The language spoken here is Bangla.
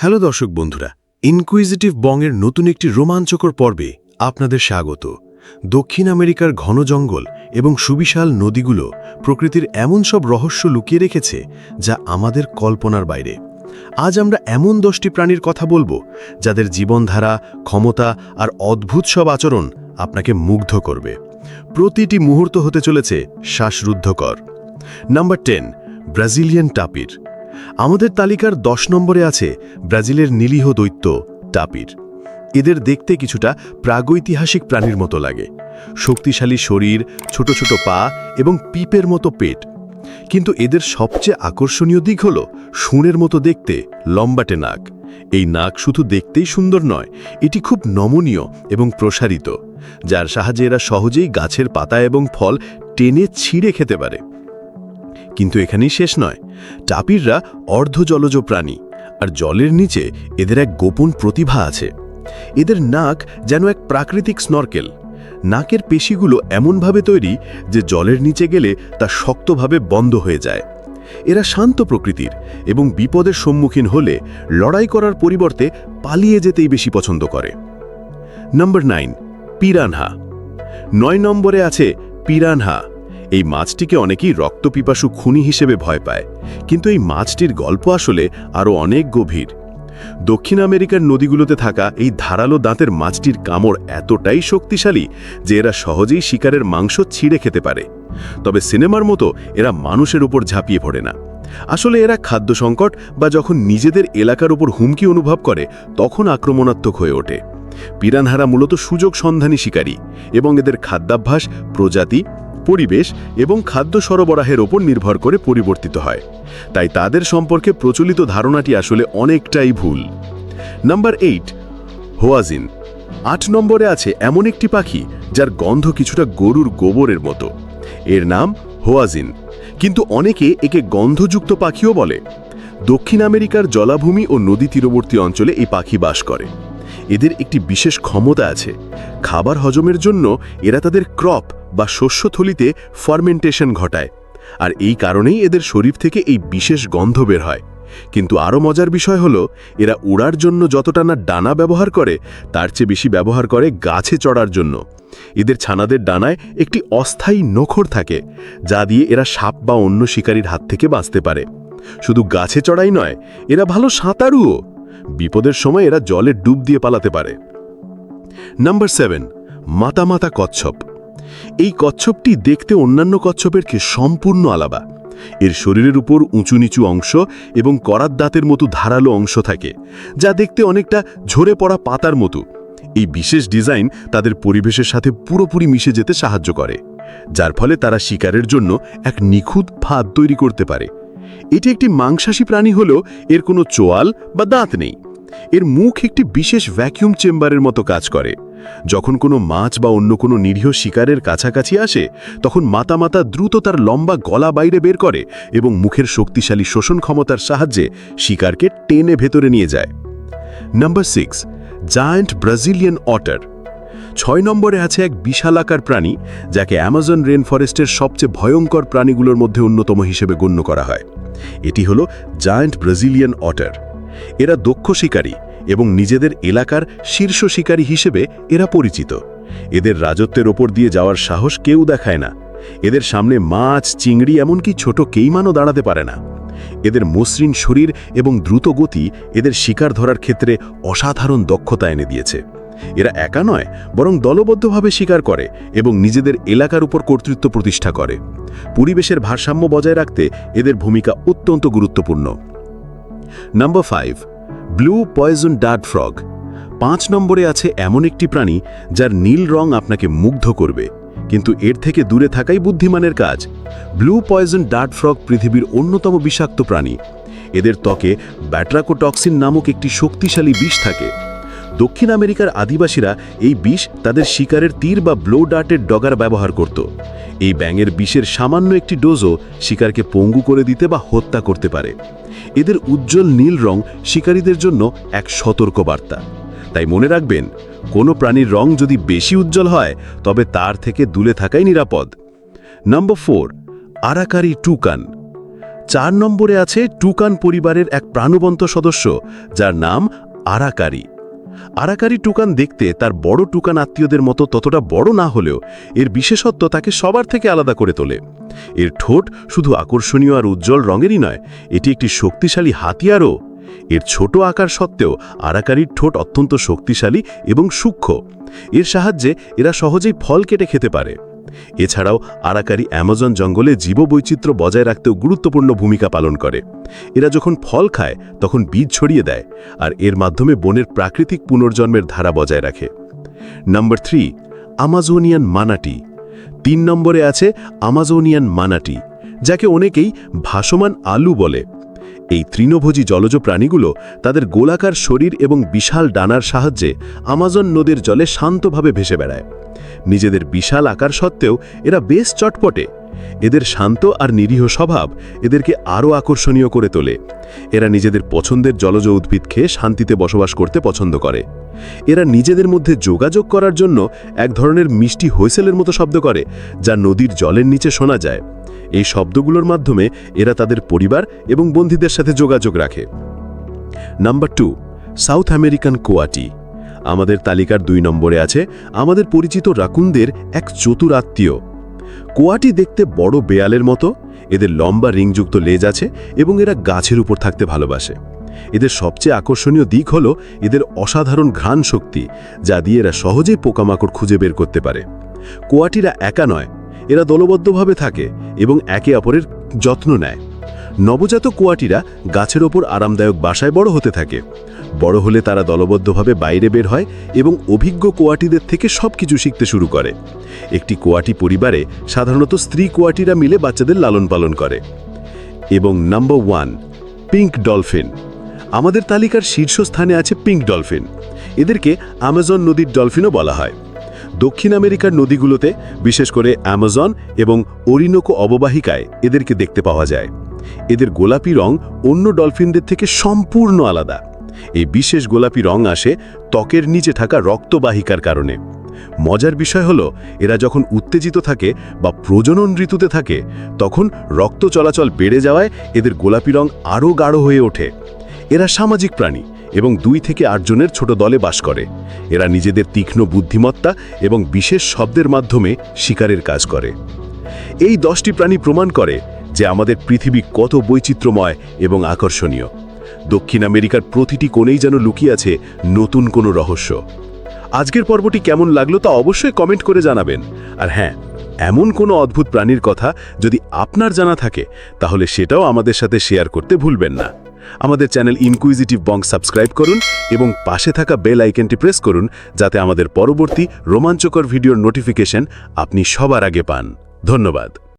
হ্যালো দর্শক বন্ধুরা, ইনকুইজিটিভ বংয়ের নতুন একটি রোমাঞ্চকর পর্বে আপনাদের স্বাগত। দক্ষিণ আমেরিকার ঘন জঙ্গল এবং সুবিশাল নদীগুলো প্রকৃতির এমন সব রহস্য লুকিয়ে রেখেছে যা আমাদের কল্পনার বাইরে। আজ আমরা এমন দশটি প্রাণীর কথা বলব যাদের জীবনধারা, ক্ষমতা আর অদ্ভুত সব আচরণ আপনাকে মুগ্ধ করবে। প্রতিটি মুহূর্ত হতে চলেছে শ্বাসরুদ্ধকর। Number ten, Brazilian tapir. আমাদের তালিকার দশ নম্বরে আছে ব্রাজিলের নীলিহ দৈত্য টাপির। এদের দেখতে কিছুটা প্রাগৈতিহাসিক প্রাণীর মতো লাগে। শক্তিশালী শরীর, ছোট ছোট পা এবং পিপের মতো পেট। কিন্তু এদের সবচেয়ে আকর্ষণীয় দিক হল শুঁড়ের মতো দেখতে, লম্বাটে নাক। এই নাক শুধু দেখতেই সুন্দর নয়, এটি খুব নমনীয় এবং প্রসারিত, যার সাহায্যে এরা সহজেই গাছের পাতা এবং ফল টেনে ছিঁড়ে খেতে পারে। কিন্তু এখানেই শেষ নয়। টাপিররা অর্ধজলজ প্রাণী, আর জলের নিচে এদের এক গোপন প্রতিভা আছে। এদের নাক যেন এক প্রাকৃতিক স্নরকেল নাকের পেশিগুলো এমনভাবে তৈরি যে জলের নিচে গেলে তা শক্তভাবে বন্ধ হয়ে যায়। এরা শান্ত প্রকৃতির এবং বিপদের সম্মুখীন হলে লড়াই করার পরিবর্তে পালিয়ে যেতেই বেশি পছন্দ করে। Number nine, piranha. নয় নম্বরে আছে পিরানহা। এই মাছটিকে অনেকেই রক্তপিপাসু খুনি হিসেবে ভয় পায়, কিন্তু এই মাছটির গল্প আসলে আরও অনেক গভীর। দক্ষিণ আমেরিকার নদীগুলোতে থাকা এই ধারালো দাঁতের মাছটির কামড় এতটাই শক্তিশালী যে এরা সহজেই শিকারের মাংস ছিঁড়ে খেতে পারে। তবে সিনেমার মতো এরা মানুষের উপর ঝাঁপিয়ে পড়ে না। আসলে এরা খাদ্য সংকট বা যখন নিজেদের এলাকার উপর হুমকি অনুভব করে, তখন আক্রমণাত্মক হয়ে ওঠে। পিরানহারা মূলত সুযোগ সন্ধানী শিকারী এবং এদের খাদ্যাভ্যাস, প্রজাতি পরিবেশ এবং খাদ্য সরবরাহের ওপর নির্ভর করে পরিবর্তিত হয়। তাই তাদের সম্পর্কে প্রচলিত ধারণাটি আসলে অনেকটাই ভুল। Number eight, hoatzin. আট নম্বরে আছে এমন একটি পাখি যার গন্ধ কিছুটা গরুর গোবরের মতো। এর নাম হোয়াজিন। কিন্তু অনেকে একে গন্ধযুক্ত পাখিও বলে। দক্ষিণ আমেরিকার জলাভূমি ও নদী তীরবর্তী অঞ্চলে এই পাখি বাস করে। এদের একটি বিশেষ ক্ষমতা আছে। খাবার হজমের জন্য এরা তাদের ক্রপ বা শস্যথলিতে ফার্মেন্টেশন ঘটায়। আর এই কারণেই এদের শরীর থেকে এই বিশেষ গন্ধ বের হয়। কিন্তু আরও মজার বিষয় হলো, এরা উড়ার জন্য যতটা না ডানা ব্যবহার করে, তার চেয়ে বেশি ব্যবহার করে গাছে চড়ার জন্য। এদের ছানাদের ডানায় একটি অস্থায়ী নখর থাকে, যা দিয়ে এরা সাপ বা অন্য শিকারীর হাত থেকে বাঁচতে পারে। শুধু গাছে চড়াই নয়, এরা ভালো সাঁতারুও। বিপদের সময় এরা জলে ডুব দিয়ে পালাতে পারে। নাম্বার সেভেন মাতা মাতা কচ্ছপ। এই কচ্ছপটি দেখতে অন্যান্য কচ্ছপের কে সম্পূর্ণ আলাদা। এর শরীরের উপর উঁচু নিচু অংশ এবং করার দাঁতের মতো ধারালো অংশ থাকে, যা দেখতে অনেকটা ঝরে পড়া পাতার মতো। এই বিশেষ ডিজাইন তাদের পরিবেশের সাথে পুরোপুরি মিশে যেতে সাহায্য করে, যার ফলে তারা শিকারের জন্য এক নিখুঁত ফাঁদ তৈরি করতে পারে। এটি একটি মাংসাশী প্রাণী হলেও এর কোনো চোয়াল বা দাঁত নেই। এর মুখ একটি বিশেষ ভ্যাকিউম চেম্বারের মতো কাজ করে। যখন কোনো মাছ বা অন্য কোনো নিরীহ শিকারের কাছাকাছি আসে, তখন মাতা মাতা দ্রুত তার লম্বা গলা বাইরে বের করে এবং মুখের শক্তিশালী শোষণ ক্ষমতার সাহায্যে শিকারকে টেনে ভেতরে নিয়ে যায়। Number six giant Brazilian otter ছয় নম্বরে আছে এক বিশালাকার প্রাণী, যাকে অ্যামাজন রেন ফরেস্টের সবচেয়ে ভয়ঙ্কর প্রাণীগুলোর মধ্যে অন্যতম হিসেবে গণ্য করা হয়। এটি হল জায়ান্ট ব্রাজিলিয়ান অটার এরা দক্ষ শিকারী এবং নিজেদের এলাকার শীর্ষ শিকারী হিসেবে এরা পরিচিত। এদের রাজত্বের ওপর দিয়ে যাওয়ার সাহস কেউ দেখায় না। এদের সামনে মাছ, চিংড়ি, এমনকি ছোট কেইমানও দাঁড়াতে পারে না। এদের মসৃণ শরীর এবং দ্রুত গতি এদের শিকার ধরার ক্ষেত্রে অসাধারণ দক্ষতা এনে দিয়েছে। এরা একা নয়, বরং দলবদ্ধভাবে শিকার করে এবং নিজেদের এলাকার উপর কর্তৃত্ব প্রতিষ্ঠা করে। পরিবেশের ভারসাম্য বজায় রাখতে এদের ভূমিকা অত্যন্ত গুরুত্বপূর্ণ। নাম্বার ফাইভ ব্লু পয়জন ডাড ফ্রগ। পাঁচ নম্বরে আছে এমন একটি প্রাণী যার নীল রং আপনাকে মুগ্ধ করবে। কিন্তু এর থেকে দূরে থাকাই বুদ্ধিমানের কাজ। ব্লু পয়জন ডার্ট ফ্রগ পৃথিবীর অন্যতম বিষাক্ত প্রাণী। এদের ত্বকে ব্যাট্রাকোটক্সিন নামক একটি শক্তিশালী বিষ থাকে। দক্ষিণ আমেরিকার আদিবাসীরা এই বিষ তাদের শিকারের তীর বা ব্লো ডার্টের ডগার ব্যবহার করত। এই ব্যাঙের বিষের সামান্য একটি ডোজও শিকারকে পঙ্গু করে দিতে বা হত্যা করতে পারে। এদের উজ্জ্বল নীল রং শিকারীদের জন্য এক সতর্ক বার্তা। তাই মনে রাখবেন, কোনো প্রাণীর রং যদি বেশি উজ্জ্বল হয়, তবে তার থেকে দূরে থাকাই নিরাপদ। Number four, aracari toucan. চার নম্বরে আছে টুকান পরিবারের এক প্রাণবন্ত সদস্য, যার নাম আরাকারি। আরাকারি টুকান দেখতে তার বড় টুকান আত্মীয়দের মতো ততটা বড় না হলেও এর বিশেষত্ব তাকে সবার থেকে আলাদা করে তোলে। এর ঠোঁট শুধু আকর্ষণীয় আর উজ্জ্বল রঙেরই নয়, এটি একটি শক্তিশালী হাতিয়ারও। এর ছোট আকার সত্ত্বেও আরাকারির ঠোঁট অত্যন্ত শক্তিশালী এবং সূক্ষ্ম। এর সাহায্যে এরা সহজেই ফল কেটে খেতে পারে। এছাড়াও আরাকারি অ্যামাজন জঙ্গলে জীববৈচিত্র্য বজায় রাখতেও গুরুত্বপূর্ণ ভূমিকা পালন করে। এরা যখন ফল খায়, তখন বীজ ছড়িয়ে দেয় আর এর মাধ্যমে বনের প্রাকৃতিক পুনর্জন্মের ধারা বজায় রাখে। Number three, Amazonian manatee. তিন নম্বরে আছে আমাজোনিয়ান মানাটি, যাকে অনেকেই ভাসমান আলু বলে। এই তৃণভোজী জলজ প্রাণীগুলো তাদের গোলাকার শরীর এবং বিশাল ডানার সাহায্যে আমাজন নদীর জলে শান্তভাবে ভেসে বেড়ায়। নিজেদের বিশাল আকার সত্ত্বেও এরা বেশ চটপটে। এদের শান্ত আর নিরীহ স্বভাব এদেরকে আরও আকর্ষণীয় করে তোলে। এরা নিজেদের পছন্দের জলজ উদ্ভিদ খেয়ে শান্তিতে বসবাস করতে পছন্দ করে। এরা নিজেদের মধ্যে যোগাযোগ করার জন্য এক ধরনের মিষ্টি হুইসেলের মতো শব্দ করে, যা নদীর জলের নিচে শোনা যায়। এই শব্দগুলোর মাধ্যমে এরা তাদের পরিবার এবং বন্ধুদের সাথে যোগাযোগ রাখে। Number two, South American coati. আমাদের তালিকার দুই নম্বরে আছে আমাদের পরিচিত রাকুনদের এক চতুর আত্মীয়। কোয়াটি দেখতে বড় বেয়ালের মতো, এদের লম্বা রিংযুক্ত লেজ আছে এবং এরা গাছের উপর থাকতে ভালোবাসে। এদের সবচেয়ে আকর্ষণীয় দিক হল এদের অসাধারণ ঘ্রাণ শক্তি, যা দিয়ে এরা সহজেই পোকামাকড় খুঁজে বের করতে পারে। কোয়াটিরা একা নয়, এরা দলবদ্ধভাবে থাকে এবং একে অপরের যত্ন নেয়। নবজাত কোয়াটিরা গাছের ওপর আরামদায়ক বাসায় বড় হতে থাকে। বড় হলে তারা দলবদ্ধভাবে বাইরে বের হয় এবং অভিজ্ঞ কোয়াটিদের থেকে সব কিছু শিখতে শুরু করে। একটি কোয়াটি পরিবারে সাধারণত স্ত্রী কোয়াটিরা মিলে বাচ্চাদের লালন পালন করে। এবং নাম্বার ওয়ান পিঙ্ক ডলফিন আমাদের তালিকার শীর্ষস্থানে আছে পিঙ্ক ডলফিন এদেরকে অ্যামাজন নদীর ডলফিনও বলা হয়। দক্ষিণ আমেরিকার নদীগুলোতে, বিশেষ করে অ্যামাজন এবং অরিনোকো অববাহিকায় এদেরকে দেখতে পাওয়া যায়। এদের গোলাপি রং অন্য ডলফিনদের থেকে সম্পূর্ণ আলাদা। এই বিশেষ গোলাপি রং আসে ত্বকের নিচে থাকা রক্তবাহিকার কারণে। মজার বিষয় হলো, এরা যখন উত্তেজিত থাকে বা প্রজনন ঋতুতে থাকে, তখন রক্ত চলাচল বেড়ে যাওয়ায় এদের গোলাপি রং আরও গাঢ় হয়ে ওঠে। এরা সামাজিক প্রাণী এবং দুই থেকে আটজনের ছোট দলে বাস করে। এরা নিজেদের তীক্ষ্ণ বুদ্ধিমত্তা এবং বিশেষ শব্দের মাধ্যমে শিকারের কাজ করে। এই দশটি প্রাণী প্রমাণ করে যে আমাদের পৃথিবী কত বৈচিত্র্যময় এবং আকর্ষণীয়। দক্ষিণ আমেরিকার প্রতিটি কোণেই যেন লুকিয়ে আছে নতুন কোনো রহস্য। আজকের পর্বটি কেমন লাগল তা অবশ্যই কমেন্ট করে জানাবেন। আর হ্যাঁ এমন কোনো অদ্ভুত প্রাণীর কথা যদি আপনার জানা থাকে, তাহলে সেটাও আমাদের সাথে শেয়ার করতে ভুলবেন না। আমাদের চ্যানেল ইনকুইজিটিভ বং সাবস্ক্রাইব করুন এবং পাশে থাকা বেল আইকনটি প্রেস করুন যাতে আমাদের পরবর্তী রোমাঞ্চকর ভিডিওর নোটিফিকেশন আপনি সবার আগে পান। ধন্যবাদ।